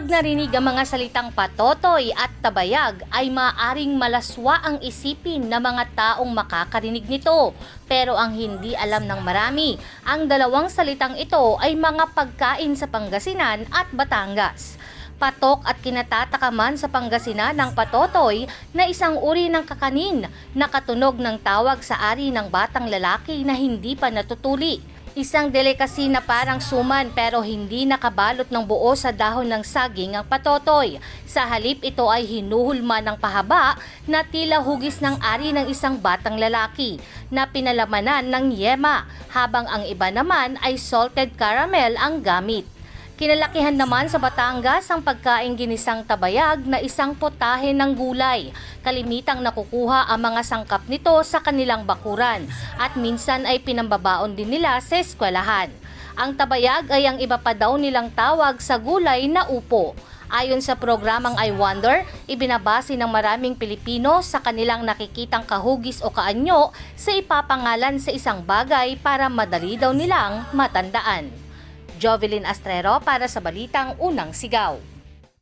Kapag narinig ang mga salitang patotoy at tabayag ay maaring malaswa ang isipin ng mga taong makakarinig nito. Pero ang hindi alam ng marami, ang dalawang salitang ito ay mga pagkain sa Pangasinan at Batangas. Patok at kinatatakaman sa Pangasinan ng patotoy na isang uri ng kakanin na katunog ng tawag sa ari ng batang lalaki na hindi pa natutuli. Isang delikasi na parang suman pero hindi nakabalot ng buo sa dahon ng saging ang patotoy. Sa halip ito ay hinuhulma ng pahaba na tila hugis ng ari ng isang batang lalaki na pinalamanan ng yema habang ang iba naman ay salted caramel ang gamit. Kinalakihan naman sa Batangas ang pagkain ginisang tabayag na isang potahe ng gulay. Kalimitang nakukuha ang mga sangkap nito sa kanilang bakuran at minsan ay pinambabaon din nila sa eskwelahan. Ang tabayag ay ang iba pa daw nilang tawag sa gulay na upo. Ayon sa programang I Wonder, ibinabase ng maraming Pilipino sa kanilang nakikitang kahugis o kaanyo sa ipapangalan sa isang bagay para madali daw nilang matandaan. Jovelyn Astrero para sa Balitang Unang Sigaw.